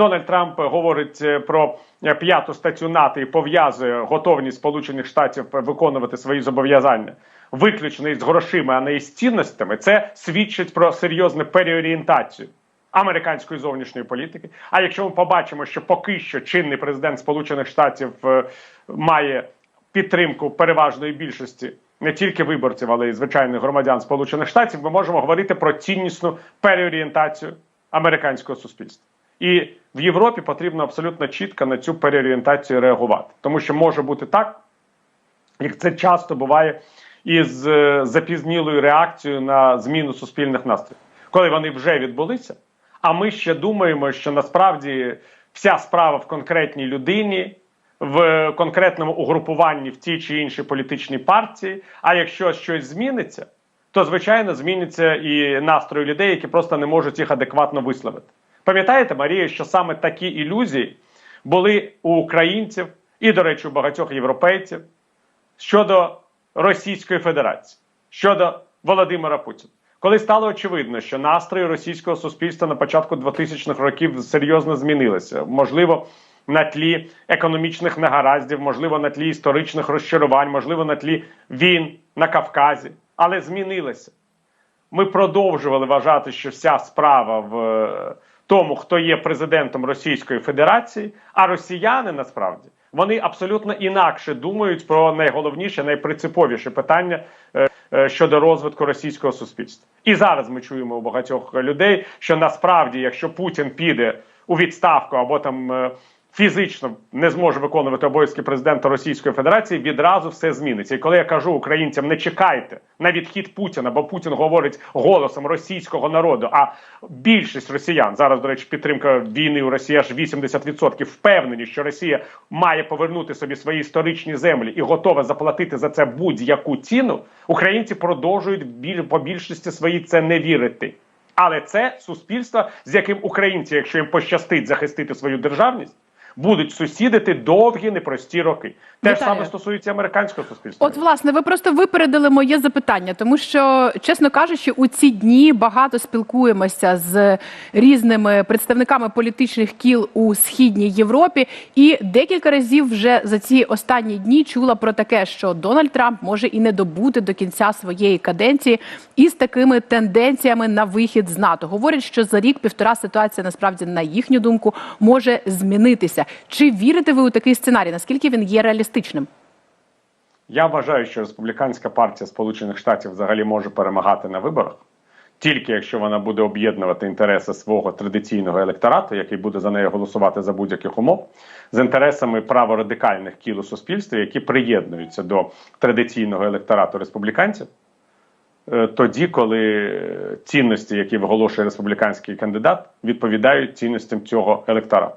Дональд Трамп говорить е, про е, п'яту статтю НАТО і пов'язує готовність Сполучених Штатів виконувати свої зобов'язання виключно із грошима, а не із цінностями. Це свідчить про серйозну переорієнтацію американської зовнішньої політики. А якщо ми побачимо, що поки що чинний президент Сполучених Штатів е, має підтримку переважної більшості не тільки виборців, але й звичайних громадян Сполучених Штатів, ми можемо говорити про ціннісну переорієнтацію американського суспільства. І в Європі потрібно абсолютно чітко на цю переорієнтацію реагувати, тому що може бути так, як це часто буває із е, запізнілою реакцією на зміну суспільних настроїв, коли вони вже відбулися. А ми ще думаємо, що насправді вся справа в конкретній людині, в конкретному угрупуванні в тій чи іншій політичній партії. А якщо щось зміниться, то звичайно зміниться і настрої людей, які просто не можуть їх адекватно висловити. Пам'ятаєте, Марія, що саме такі ілюзії були у українців і, до речі, у багатьох європейців щодо Російської Федерації, щодо Володимира Путіна. Коли стало очевидно, що настрої російського суспільства на початку 2000-х років серйозно змінилися, можливо, на тлі економічних негараздів, можливо, на тлі історичних розчарувань, можливо, на тлі війн на Кавказі, але змінилися. Ми продовжували вважати, що вся справа в е, тому, хто є президентом Російської Федерації, а росіяни насправді вони абсолютно інакше думають про найголовніше, найпринциповіше питання е, е, щодо розвитку російського суспільства. І зараз ми чуємо у багатьох людей, що насправді, якщо Путін піде у відставку або там е, фізично не зможе виконувати обов'язки президента Російської Федерації, відразу все зміниться. І коли я кажу українцям, не чекайте на відхід Путіна, бо Путін говорить голосом російського народу. А більшість росіян зараз, до речі, підтримка війни у Росії аж 80% впевнені, що Росія має повернути собі свої історичні землі і готова заплатити за це будь-яку ціну. Українці продовжують біль по більшості своїй це не вірити. Але це суспільство, з яким українці, якщо їм пощастить захистити свою державність, будуть сусідити довгі непрості роки. Те ж саме стосується американського суспільства. От, власне, ви просто випередили моє запитання, тому що, чесно кажучи, у ці дні багато спілкуємося з різними представниками політичних кіл у східній Європі, і декілька разів вже за ці останні дні чула про таке, що Дональд Трамп може і не добути до кінця своєї каденції із такими тенденціями на вихід з НАТО. Говорять, що за рік-півтора ситуація насправді на їхню думку може змінитися. Чи вірите ви у такий сценарій? Наскільки він є реалістичним? Я вважаю, що республіканська партія Сполучених Штатів взагалі може перемагати на виборах, тільки якщо вона буде об'єднувати інтереси свого традиційного електорату, який буде за нею голосувати за будь-яких умов, з інтересами праворадикальних кіл у суспільстві, які приєднуються до традиційного електорату республіканців. е, Тоді, коли цінності, які виголошує республіканський кандидат, відповідають цінностям цього електорату.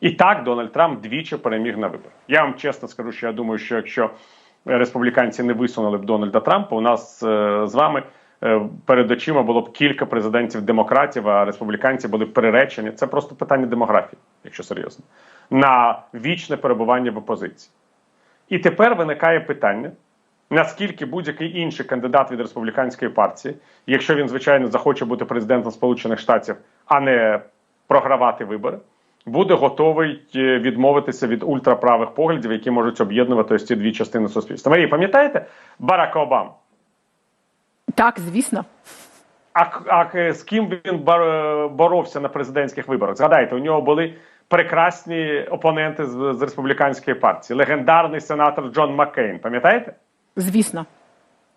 І так Дональд Трамп двічі переміг на виборах. Я вам чесно скажу, що я думаю, що якщо республіканці не висунули б Дональда Трампа, у нас е, з вами е, перед очима було б кілька президентів демократів, а республіканці були б переречені. Це просто питання демографії, якщо серйозно, на вічне перебування в опозиції. І тепер виникає питання. Наскільки будь-який інший кандидат від республіканської партії, якщо він звичайно захоче бути президентом Сполучених Штатів, а не програвати вибори, буде готовий е, відмовитися від ультраправих поглядів, які можуть об'єднувати ось ці дві частини суспільства. Марія, пам'ятаєте Барака Обаму? Так, звісно. А, а е, з ким він боровся на президентських виборах? Згадайте, у нього були прекрасні опоненти з, з республіканської партії. Легендарний сенатор Джон Маккейн. Пам'ятаєте? Звісно.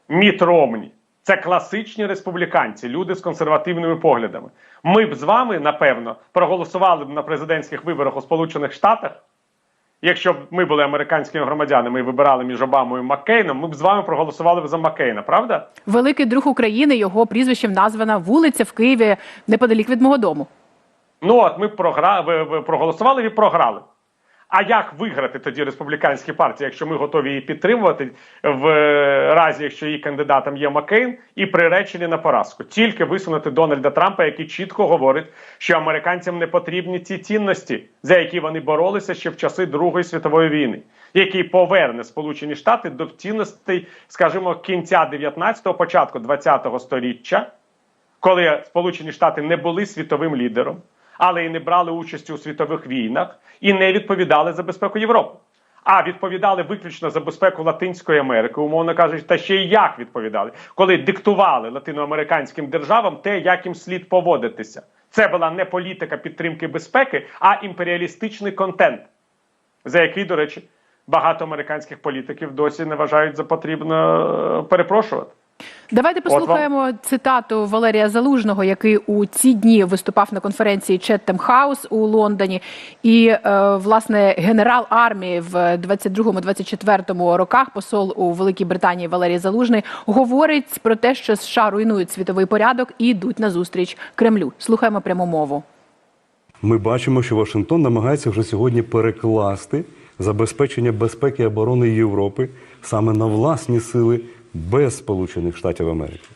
Міт Ромні. Це класичні республіканці, люди з консервативними поглядами. Ми б з вами, напевно, проголосували б на президентських виборах у Сполучених Штатах. Якщо б ми були американськими громадянами і вибирали між Обамою і Маккейном, ми б з вами проголосували б за Маккейна, правда? Великий друг України, його прізвищем названа вулиця в Києві неподалік від мого дому. Ну от ми програ... проголосували і програли. А як виграти тоді республіканській партії, якщо ми готові її підтримувати в е, разі, якщо її кандидатом є Маккейн, і приречені на поразку? Тільки висунути Дональда Трампа, який чітко говорить, що американцям не потрібні ті цінності, за які вони боролися ще в часи Другої світової війни, який поверне Сполучені Штати до цінностей, скажімо, кінця 19-го, початку 20-го сторіччя, коли Сполучені Штати не були світовим лідером. Але і не брали участі у світових війнах і не відповідали за безпеку Європи. А відповідали виключно за безпеку Латинської Америки, умовно кажучи, та ще й як відповідали, коли диктували латиноамериканським державам те, як їм слід поводитися. Це була не політика підтримки безпеки, а імперіалістичний контент, за який, до речі, багато американських політиків досі не вважають за потрібно е, перепрошувати. Давайте послухаємо цитату Валерія Залужного, який у ці дні виступав на конференції Четтем Хаус у Лондоні. І е, власне генерал армії в 22-24 роках, посол у Великій Британії Валерій Залужний, говорить про те, що США руйнують світовий порядок і йдуть на зустріч Кремлю. Слухаємо пряму мову. Ми бачимо, що Вашингтон намагається вже сьогодні перекласти забезпечення безпеки і оборони Європи саме на власні сили без Сполучених Штатів Америки.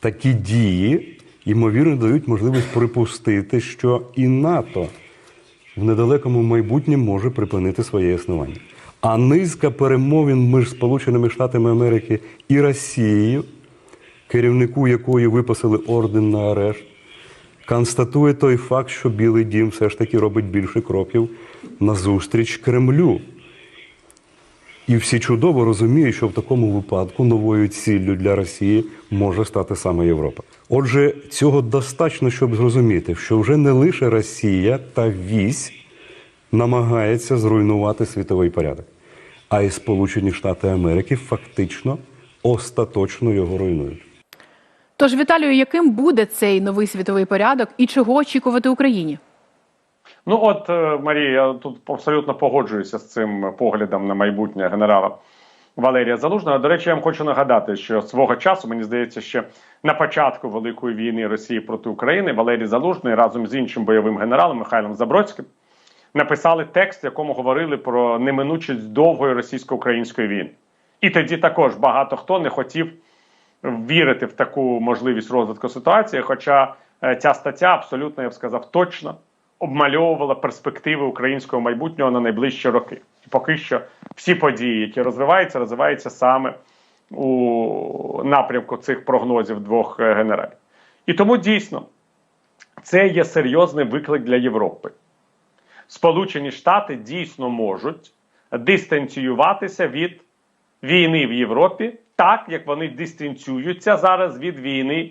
Такі дії, ймовірно, дають можливість припустити, що і НАТО в недалекому майбутньому може припинити своє існування. А низка перемовин між Сполученими Штатами Америки і Росією, керівнику якої виписали орден на арешт, констатує той факт, що Білий дім все ж таки робить більше кроків назустріч Кремлю. І всі чудово розуміють, що в такому випадку новою ціллю для Росії може стати саме Європа. Отже, цього достатньо, щоб зрозуміти, що вже не лише Росія та вісь намагається зруйнувати світовий порядок, а й Сполучені Штати Америки фактично остаточно його руйнують. Тож, Віталію, яким буде цей новий світовий порядок і чого очікувати Україні? Ну от е, Марія, я тут абсолютно погоджуюся з цим поглядом на майбутнє генерала Валерія Залужного. До речі, я вам хочу нагадати, що свого часу мені здається, ще на початку великої війни Росії проти України Валерій Залужний разом з іншим бойовим генералом Михайлом Забродським написали текст, в якому говорили про неминучість довгої російсько-української війни. І тоді також багато хто не хотів вірити в таку можливість розвитку ситуації. Хоча е, ця стаття абсолютно, я б сказав, точно обмальовувала перспективи українського майбутнього на найближчі роки. І поки що всі події, які розвиваються, розвиваються саме у напрямку цих прогнозів двох е, генералів. І тому дійсно це є серйозний виклик для Європи. Сполучені Штати дійсно можуть дистанціюватися від війни в Європі, так як вони дистанціюються зараз від війни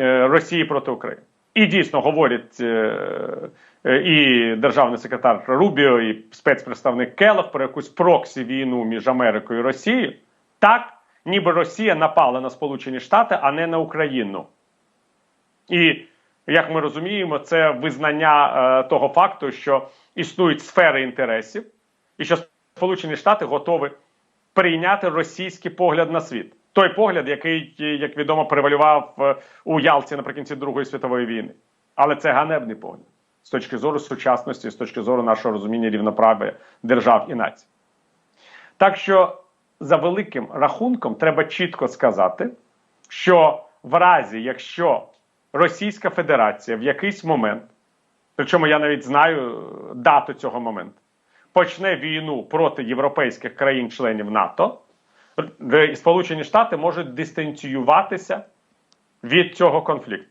е, Росії проти України. І дійсно говорять е, е, і державний секретар Рубіо, і спецпредставник Келох про якусь проксі війну між Америкою і Росією, так ніби Росія напала на Сполучені Штати, а не на Україну. І як ми розуміємо, це визнання е, того факту, що існують сфери інтересів, і що Сполучені Штати готові прийняти російський погляд на світ. Той погляд, який, як відомо, превалював е, у Ялті наприкінці Другої світової війни. Але це ганебний погляд з точки зору сучасності, з точки зору нашого розуміння рівноправ'я держав і націй. Так що, за великим рахунком, треба чітко сказати, що в разі, якщо Російська Федерація в якийсь момент, причому я навіть знаю дату цього моменту, почне війну проти європейських країн-членів НАТО, Сполучені Штати можуть дистанціюватися від цього конфлікту.